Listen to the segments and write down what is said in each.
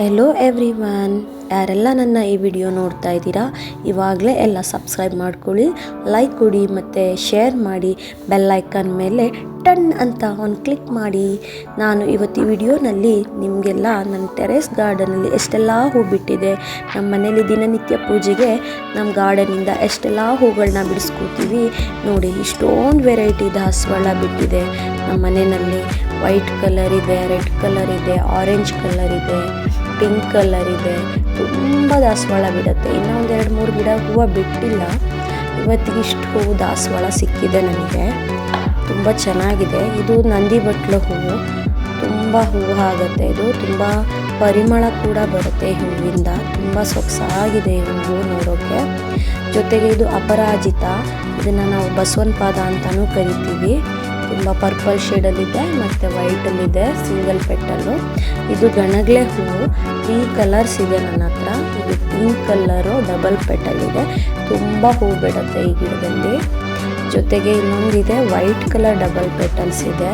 Hello every van ಯಾರೆಲ್ಲ ನನ್ನ ಈ ವಿಡಿಯೋ ನೋಡ್ತಾ ಇದ್ದೀರಾ, ಇವಾಗಲೇ ಎಲ್ಲ ಸಬ್ಸ್ಕ್ರೈಬ್ ಮಾಡ್ಕೊಳ್ಳಿ ಲೈಕ್ ಕೊಡಿ ಮತ್ತು ಶೇರ್ ಮಾಡಿ ಬೆಲ್ ಐಕನ್ ಮೇಲೆ ಟನ್ ಅಂತ ಒಂದು ಕ್ಲಿಕ್ ಮಾಡಿ. ನಾನು ಇವತ್ತು ಈ ವಿಡಿಯೋನಲ್ಲಿ ನಿಮಗೆಲ್ಲ ನನ್ನ ಟೆರೆಸ್ ಗಾರ್ಡನಲ್ಲಿ ಎಷ್ಟೆಲ್ಲ ಹೂ ಬಿಟ್ಟಿದೆ, ನಮ್ಮ ಮನೇಲಿ ದಿನನಿತ್ಯ ಪೂಜೆಗೆ ನಮ್ಮ ಗಾರ್ಡನಿಂದ ಎಷ್ಟೆಲ್ಲ ಹೂಗಳನ್ನ ಬಿಡಿಸ್ಕೋತೀವಿ ನೋಡಿ, ಇಷ್ಟೊಂದು ವೆರೈಟಿ ದಾಸವಾಳ ಬಿಟ್ಟಿದೆ. ನಮ್ಮ ಮನೆಯಲ್ಲಿ ವೈಟ್ ಕಲರ್ ಇದೆ ರೆಡ್ ಕಲರ್ ಇದೆ ಆರೆಂಜ್ ಕಲರ್ ಇದೆ. ಪಿಂಕ್ ಕಲರ್ ಇದೆ. ತುಂಬ ದಾಸವಾಳ ಬಿಡುತ್ತೆ. ಇನ್ನೂ ಒಂದು ಎರಡು ಮೂರು ಗಿಡ ಹೂವು ಬಿಟ್ಟಿಲ್ಲ. ಇವತ್ತಿಗೆ ಇಷ್ಟು ಹೂವು ದಾಸವಾಳ ಸಿಕ್ಕಿದೆ ನನಗೆ. ತುಂಬ ಚೆನ್ನಾಗಿದೆ. ಇದು ನಂದಿ ಬಟ್ಲು ಹೂವು. ತುಂಬ ಹೂವು ಆಗುತ್ತೆ ಇದು. ತುಂಬ ಪರಿಮಳ ಕೂಡ ಬರುತ್ತೆ ಹೂವಿಂದ. ತುಂಬ ಸೊಗಸಾಗಿದೆ ಹೂವು ನೋಡೋಕ್ಕೆ ಜೊತೆಗೆ ಇದು ಅಪರಾಜಿತ. ಇದನ್ನು ನಾವು ಬಸವನ ಪಾದ ಅಂತಲೂ ಕರಿತೀವಿ. ತುಂಬ ಪರ್ಪಲ್ ಶೇಡಲ್ಲಿದೆ ಮತ್ತು ವೈಟಲ್ಲಿದೆ ಸಿಂಗಲ್ ಪೆಟ್ಟಲ್ಲು. ಇದು ಗಣಗ್ಲೆ ಹೂವು. ತ್ರೀ ಕಲರ್ಸ್ ಇದೆ ನನ್ನ ಹತ್ರ. ಇದು ಪಿಂಕ್ ಕಲರು ಡಬಲ್ ಪೆಟ್ಟಲ್ಲಿದೆ. ತುಂಬ ಹೂ ಬಿಡುತ್ತೆ ಈ ಗಿಡದಲ್ಲಿ. ಜೊತೆಗೆ ಇನ್ನೊಂದಿದೆ ವೈಟ್ ಕಲರ್ ಡಬಲ್ ಪೆಟಲ್ಸ್ ಇದೆ.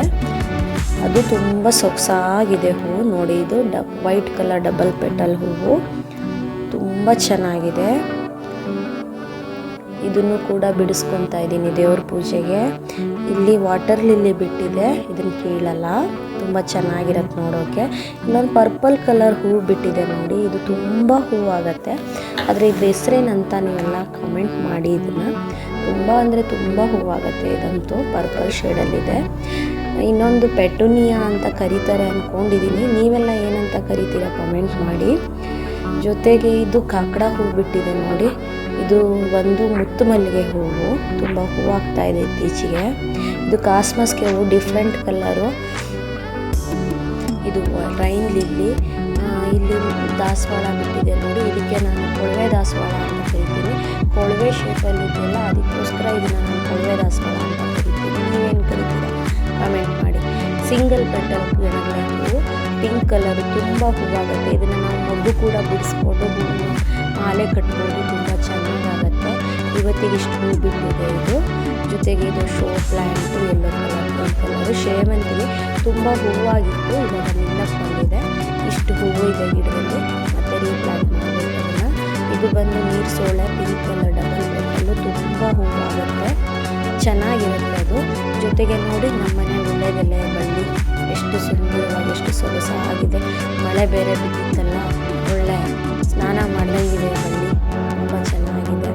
ಅದು ತುಂಬ ಸೊಗಸಾಗಿದೆ ಹೂವು ನೋಡಿ, ಇದು ಡ ವೈಟ್ ಕಲರ್ ಡಬಲ್ ಪೆಟಲ್ ಹೂವು. ತುಂಬ ಚೆನ್ನಾಗಿದೆ. ಇದನ್ನು ಕೂಡ ಬಿಡಿಸ್ಕೊತಾ ಇದ್ದೀನಿ ದೇವ್ರ ಪೂಜೆಗೆ. ಇಲ್ಲಿ ವಾಟರ್ ಲಿಲ್ಲಿ ಬಿಟ್ಟಿದೆ, ಇದನ್ನು ಕೀಳಲ್ಲ. ತುಂಬ ಚೆನ್ನಾಗಿರತ್ತೆ ನೋಡೋಕ್ಕೆ ಇನ್ನೊಂದು ಪರ್ಪಲ್ ಕಲರ್ ಹೂವು ಬಿಟ್ಟಿದೆ ನೋಡಿ, ಇದು ತುಂಬ ಹೂವಾಗತ್ತೆ. ಆದರೆ ಇದು ಹೆಸ್ರೇನಂತ ನೀವೆಲ್ಲ ಕಮೆಂಟ್ ಮಾಡಿ ಇದನ್ನು. ತುಂಬ ಅಂದರೆ ತುಂಬ ಹೂವಾಗುತ್ತೆ ಇದಂತೂ ಪರ್ಪಲ್ ಶೇಡಲ್ಲಿದೆ ಇನ್ನೊಂದು ಪೆಟುನಿಯಾ ಅಂತ ಕರೀತಾರೆ ಅಂದ್ಕೊಂಡಿದ್ದೀನಿ ನೀವೆಲ್ಲ ಏನಂತ ಕರಿತೀರಾ ಕಮೆಂಟ್ ಮಾಡಿ. ಜೊತೆಗೆ ಇದು ಕಾಕಡ ಹೂ ಬಿಟ್ಟಿದೆ ನೋಡಿ. ಇದು ಒಂದು ಮುತ್ತು ಮಲ್ಲಿಗೆ ಹೂವು. ತುಂಬ ಹೂವಾಗ್ತಾ ಇದೆ ಇತ್ತೀಚೆಗೆ. ಇದು ಕಾಸ್ಮಸ್ಗೆ ಹೂವು ಡಿಫ್ರೆಂಟ್ ಕಲರು. ಇದು ರೈನ್ ಲಿಲ್ಲಿ. ಇಲ್ಲಿ ದಾಸವಾಳ ಬಿಟ್ಟಿದೆ ನೋಡಿ. ಇದಕ್ಕೆ ನಾನು ಕೊಳವೆ ದಾಸವಾಳ ಅಂತ ಕರಿತೀನಿ. ಕೊಳವೆ ಶೇಪಲ್ಲಿ ಇದೆಯಲ್ಲ, ಅದಕ್ಕೋಸ್ಕರ ಇದು ನಾನು ಕೊಳವೆ ದಾಸವಾಳ ಅಂತ ಕರಿತೀನಿ. ನೀವೇನು ಕರಿತೀರಾ? ಕಮೆಂಟ್ ಮಾಡಿ. ಸಿಂಗಲ್ ಪೆಟಲ್ ಗಿಡಗಳ. ಹೂವು ಕಲರ್ ತುಂಬ ಹೂವಾಗುತ್ತೆ. ಇದನ್ನು ನಾವು ಮಗು ಕೂಡ ಬಿಡಿಸ್ಬೋದು. ಹೂವು ಮಾಲೆ ಕಟ್ಬೋದು. ತುಂಬ ಚೆನ್ನಾಗಾಗತ್ತೆ. ಇವತ್ತಿಗೆ ಇಷ್ಟು ಹೂ ಬಿಟ್ಟಿದೆ ಇದು. ಜೊತೆಗೆ ಇದು show plant yellow colour colour ಸೇವಂತಿಗೆ ತುಂಬ ಹೂವಾಗಿತ್ತು. ಇವಾಗ ನಿಲ್ಲಕ್ಕೆ ಬಂದಿದೆ. ಇಷ್ಟು ಹೂವು ಇದೆ ಗಿಡದಲ್ಲಿ. ಮತ್ತು ರೀಪ್ಲಾಂಟ್ ಮಾಡಬೇಕು ಇದು ಬಂದು ನೀರು ಸೋಳೆ ಪಿಂಕ್ ಕಲರ್ ಡಬಲ್ ಬೆಟ್ಟಲ್ಲೂ ತುಂಬ ಹೂವಾಗುತ್ತೆ. ಚೆನ್ನಾಗಿರುತ್ತೆ ಅದು. ಜೊತೆಗೆ ನೋಡಿ ನಮ್ಮ ಮನೆ ಒಳ್ಳೆಯದೆಲೆ ಬಳ್ಳಿ ಎಷ್ಟು ಸುಂದರವಾಗಿ, ಎಷ್ಟು ಸೊಗಸಾಗಿದೆ ಮಳೆ ಬೇರೆ ಬಿದ್ದಿತ್ತಲ್ಲ, ಒಳ್ಳೆ ಸ್ನಾನ ಮಾಡ್ದಂಗಿದೆ ಬಳ್ಳಿ. ತುಂಬ ಚೆನ್ನಾಗಿದೆ.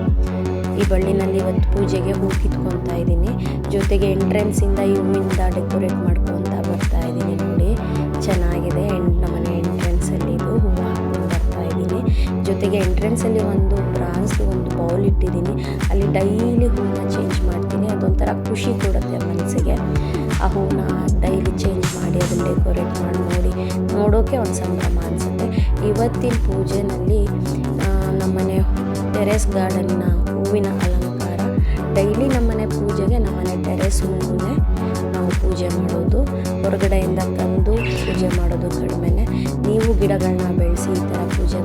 ಈ ಬಳ್ಳಿನಲ್ಲಿ ಇವತ್ತು ಪೂಜೆಗೆ ಹೂ ಕಿತ್ಕೊತಾ ಇದ್ದೀನಿ. ಜೊತೆಗೆ ಎಂಟ್ರೆನ್ಸಿಂದ ಈ ಹೂವಿಂದ ಡೆಕೋರೇಟ್ ಮಾಡ್ಕೊತಾ ಬರ್ತಾ ಇದ್ದೀನಿ ನೋಡಿ. ಚೆನ್ನಾಗಿದೆ ಎಂಟ್ ನಮ್ಮನೆ ಎಂಟ್ರೆನ್ಸಲ್ಲಿ ಇದು ಹೂವು ಹಾಕ್ಕೊಂಡು ಬರ್ತಾ ಇದ್ದೀನಿ. ಜೊತೆಗೆ ಎಂಟ್ರೆನ್ಸಲ್ಲಿ ಒಂದು ಬ್ರಾನ್ಸ್ದು ಒಂದು ಬೌಲ್ ಇಟ್ಟಿದ್ದೀನಿ. ಅಲ್ಲಿ ಡೈಲಿ ಹೂವನ್ನ ಅದೊಂಥರ ಖುಷಿ ಕೊಡುತ್ತೆ ಮನಸ್ಸಿಗೆ. ಆ ಹೂವನ್ನ ಡೈಲಿ ಚೇಂಜ್ ಮಾಡಿ ಅದನ್ನು ಡೆಕೋರೇಟ್ ಮಾಡಿ ನೋಡಿ ನೋಡೋಕ್ಕೆ ಒಂದು ಸಂಭ್ರಮ ಅನಿಸುತ್ತೆ. ಇವತ್ತಿನ ಪೂಜೆನಲ್ಲಿ ನಮ್ಮನೆ ಟೆರೆಸ್ ಗಾರ್ಡನ್ನ ಹೂವಿನ ಅಲಂಕಾರ. ಡೈಲಿ ನಮ್ಮನೆ ಪೂಜೆಗೆ ನಮ್ಮನೆ ಟೆರೆಸ್ ಹೂವನ್ನೇ ನಾವು ಪೂಜೆ ಮಾಡೋದು. ಹೊರಗಡೆಯಿಂದ ತಂದು ಪೂಜೆ ಮಾಡೋದು ಕಡಿಮೆನೆ ನೀವು ಗಿಡಗಳನ್ನ ಬೆಳೆಸಿ ಈ ಥರ ಪೂಜೆ